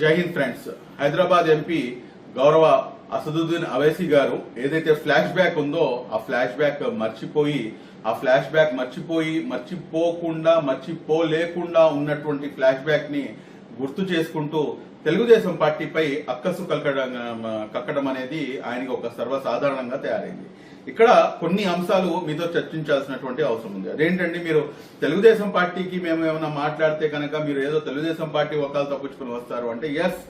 జై Hind friends. Hyderabad MP గౌరవ అసదుద్దీన్ అవైసీ గారు ఏదైతే ఫ్లాష్ బ్యాక్ ఉందో ఆ ఫ్లాష్ బ్యాక్ మర్చిపోయి ఆ ఫ్లాష్ బ్యాక్ మర్చిపోయి మర్చిపోకుండా మర్చిపోలేకుండా ఉన్నటువంటి ఫ్లాష్ బ్యాక్ని గుర్తు చేసుకుంటూ తెలుగుదేశం పార్టీపై అక్కసు కలకడం కక్కడం అనేది ఆయనకి ఒక సర్వసాధారణంగా తయారైంది. ఇక్కడ కొన్ని అంశాలు మీతో చర్చించాల్సినటువంటి అవసరం ఉంది. అదేంటండి మీరు తెలుగుదేశం పార్టీకి మేము ఏమైనా మాట్లాడితే కనుక మీరు ఏదో తెలుగుదేశం పార్టీ ఒక్కలు తప్పించుకుని వస్తారు అంటే ఎస్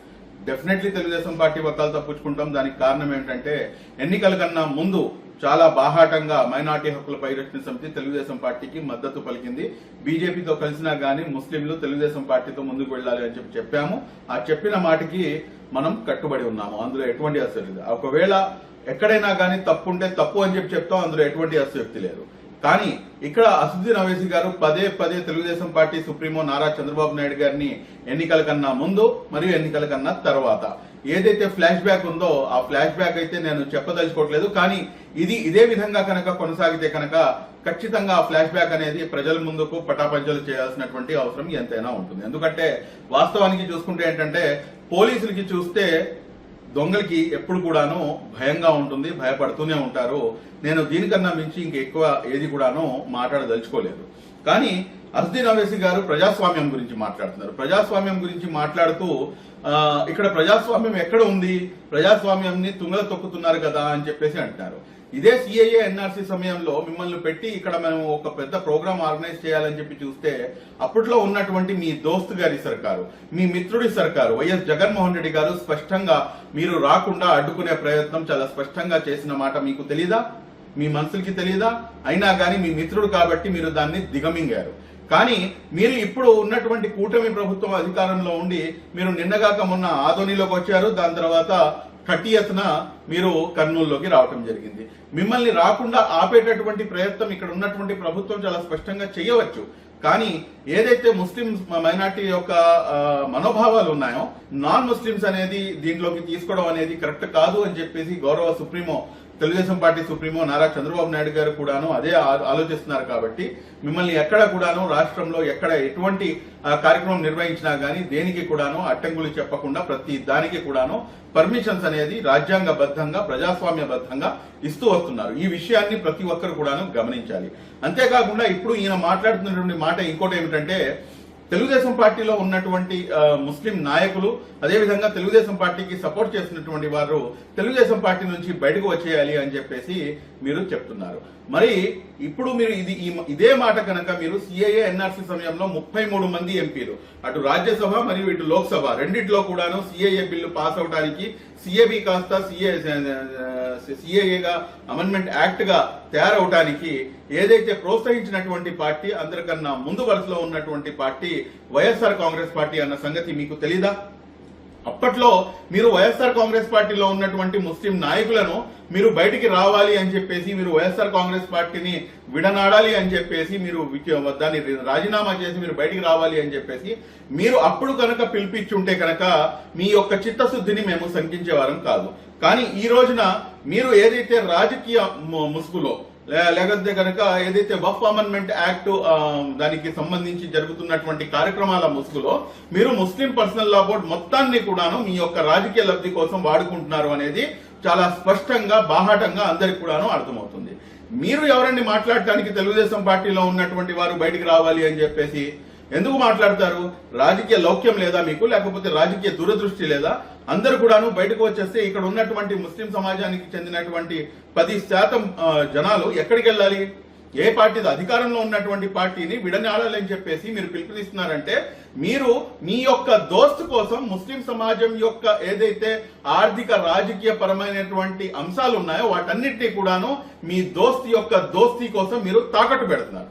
డెఫినెట్లీ తెలుగుదేశం పార్టీ ఒక్కలు తప్పించుకుంటాం. దానికి కారణం ఏంటంటే ఎన్నికల కన్నా ముందు చాలా బాహాటంగా మైనార్టీ హక్కుల పరిరక్షణ సమితి తెలుగుదేశం పార్టీకి మద్దతు పలికింది. బీజేపీతో కలిసినా గానీ ముస్లింలు తెలుగుదేశం పార్టీతో ముందుకు వెళ్ళాలి అని చెప్పి చెప్పాము. ఆ చెప్పిన మాటకి మనం కట్టుబడి ఉన్నాము. అందులో ఎటువంటి అసలు లేదు. ఒకవేళ ఎక్కడైనా కానీ తప్పు ఉంటే తప్పు అని చెప్పి చెప్తాం అందులో ఎటువంటి అసక్తి లేదు. కానీ ఇక్కడ అసదుద్దీన్ అవేసి గారు పదే పదే తెలుగుదేశం పార్టీ సుప్రీమో నారా చంద్రబాబు నాయుడు గారిని ఎన్నికల కన్నా ముందు మరియు ఎన్నికల కన్నా తర్వాత. ఏదైతే ఫ్లాష్ బ్యాక్ ఉందో ఆ ఫ్లాష్ బ్యాక్ అయితే నేను చెప్పదలుచుకోవట్లేదు. కానీ ఇది ఇదే విధంగా కనుక కొనసాగితే కనుక ఖచ్చితంగా ఆ ఫ్లాష్ బ్యాక్ అనేది ప్రజల ముందుకు పటాపంచలు చేయాల్సినటువంటి అవసరం ఎంతైనా ఉంటుంది. ఎందుకంటే వాస్తవానికి చూసుకుంటే ఏంటంటే పోలీసులకి చూస్తే దొంగలకి ఎప్పుడు కూడాను భయంగా ఉంటుంది భయపడుతూనే ఉంటారు. నేను దీనికన్నా మించి ఇంక ఎక్కువ ఏది కూడాను మాట్లాడదలుచుకోలేదు. కానీ అస్దీన్ అవేసి గారు ప్రజాస్వామ్యం గురించి మాట్లాడుతున్నారు. ప్రజాస్వామ్యం గురించి మాట్లాడుతూ ఇక్కడ ప్రజాస్వామ్యం ఎక్కడ ఉంది? ప్రజాస్వామ్యంని తుంగల తొక్కుతున్నారు కదా అని చెప్పేసి అంటున్నారు. ఇదే సిఐఏ ఎన్ఆర్సీ సమయంలో మిమ్మల్ని పెట్టి ఇక్కడ మేము ఒక పెద్ద ప్రోగ్రామ్ ఆర్గనైజ్ చేయాలని చెప్పి చూస్తే అప్పట్లో ఉన్నటువంటి మీ దోస్తు గారి సర్కారు మీ మిత్రుడి సర్కారు వైఎస్ జగన్మోహన్ రెడ్డి గారు స్పష్టంగా మీరు రాకుండా అడ్డుకునే ప్రయత్నం చాలా స్పష్టంగా చేసిన మాట మీకు తెలీదా? మీ మనసులకి తెలీదా? అయినా కానీ మీ మిత్రుడు కాబట్టి మీరు దాన్ని దిగమింగారు. కానీ మీరు ఇప్పుడు ఉన్నటువంటి కూటమి ప్రభుత్వం అధికారంలో ఉండి మీరు నిన్నగాక మొన్న ఆదోనిలోకి వచ్చారు దాని తర్వాత కటియత్న మీరు కర్నూలులోకి రావటం జరిగింది. మిమ్మల్ని రాకుండా ఆపేటటువంటి ప్రయత్నం ఇక్కడ ఉన్నటువంటి ప్రభుత్వం చాలా స్పష్టంగా చేయవచ్చు. కానీ ఏదైతే ముస్లిం మైనార్టీ యొక్క మనోభావాలు ఉన్నాయో నాన్ ముస్లిమ్స్ అనేది దీంట్లోకి తీసుకోవడం అనేది కరెక్ట్ కాదు అని చెప్పేసి గౌరవ supremo Telugu Desam party supremo Nara Chandrababu Naidu గారు కూడాను అదే ఆలోచిస్తున్నారు కాబట్టి మిమ్మల్ని ఎక్కడ కూడాను రాష్ట్రంలో ఎక్కడ ఎటువంటి కార్యక్రమం నిర్వహించినా గానీ దేనికి కూడాను అట్టంగులు చెప్పకుండా ప్రతి దానికి కూడాను పర్మిషన్స్ అనేది రాజ్యాంగబద్ధంగా ప్రజాస్వామ్యబద్ధంగా ఇస్తూ వస్తున్నారు. ఈ విషయాన్ని ప్రతి ఒక్కరు కూడాను గమనించాలి. అంతేకాకుండా ఇప్పుడు ఈయన మాట్లాడుతున్నటువంటి మాట ఇంకోటి ఏమిటంటే తెలుగుదేశం పార్టీలో ఉన్నటువంటి ముస్లిం నాయకులు అదేవిధంగా తెలుగుదేశం పార్టీకి సపోర్ట్ చేసినటువంటి వారు తెలుగుదేశం పార్టీ నుంచి బయటకు వచ్చేయాలి అని చెప్పేసి మీరు చెప్తున్నారు. మరి ఇప్పుడు మీరు ఇది ఈ- ఇదే మాట కనుక మీరు సిఐఏ ఎన్ఆర్సీ సమయంలో ముప్పై మూడు మంది ఎంపీలు. అటు రాజ్యసభ మరియు ఇటు లోక్సభ రెండిట్లో కూడాను సిఐఏ బిల్లు పాస్ అవడానికి సిఏబి కాస్త సిఏ సిఏఏగా అమెండ్మెంట్ యాక్ట్గా తయారవటానికి ఏదైతే ప్రోత్సహించినటువంటి పార్టీ అందరికన్నా ముందు వరుసలో ఉన్నటువంటి పార్టీ వైఎస్ఆర్ కాంగ్రెస్ పార్టీ అన్న సంగతి మీకు తెలీదా? అప్పట్లో మీరు వైఎస్ఆర్ కాంగ్రెస్ పార్టీలో ఉన్నటువంటి ముస్లిం నాయకులను మీరు బయటికి రావాలి అని చెప్పేసి మీరు వైఎస్ఆర్ కాంగ్రెస్ పార్టీని విడనాడాలి అని చెప్పేసి మీరు దాన్ని రాజీనామా చేసి మీరు బయటికి రావాలి అని చెప్పేసి మీరు అప్పుడు కనుక పిలిపించుంటే కనుక మీ యొక్క చిత్తశుద్ధిని మేము శంకించేవారం కాదు. కానీ ఈ రోజున మీరు ఏదైతే రాజకీయ ము- ముసుగులో లేకపోతే కనుక ఏదైతే వఫ్ అమెండ్మెంట్ యాక్ట్ దానికి సంబంధించి జరుగుతున్నటువంటి కార్యక్రమాల ముసుగులో మీరు ముస్లిం పర్సనల్ లా బోర్డు మొత్తాన్ని కూడాను మీ యొక్క రాజకీయ లబ్ధి కోసం వాడుకుంటున్నారు అనేది చాలా స్పష్టంగా బాహాటంగా అందరికి కూడాను అర్థమవుతుంది. మీరు ఎవరండి మాట్లాడటానికి తెలుగుదేశం పార్టీలో ఉన్నటువంటి వారు బయటికి రావాలి అని చెప్పేసి ఎందుకు మాట్లాడతారు? రాజకీయ లౌక్యం లేదా మీకు? లేకపోతే రాజకీయ దూరదృష్టి లేదా? అందరు కూడాను బయటకు వచ్చేస్తే ఇక్కడ ఉన్నటువంటి ముస్లిం సమాజానికి చెందినటువంటి పది శాతం జనాలు ఎక్కడికి వెళ్ళాలి? ఏ పార్టీ అధికారంలో ఉన్నటువంటి పార్టీని విడనాడాలి అని చెప్పేసి మీరు పిలుపునిస్తున్నారంటే మీరు మీ యొక్క దోస్తు కోసం ముస్లిం సమాజం యొక్క ఏదైతే ఆర్థిక రాజకీయ పరమైనటువంటి అంశాలు ఉన్నాయో వాటన్నిటినీ కూడాను మీ దోస్తు యొక్క దోస్తీ కోసం మీరు తాకట్టు పెడుతున్నారు.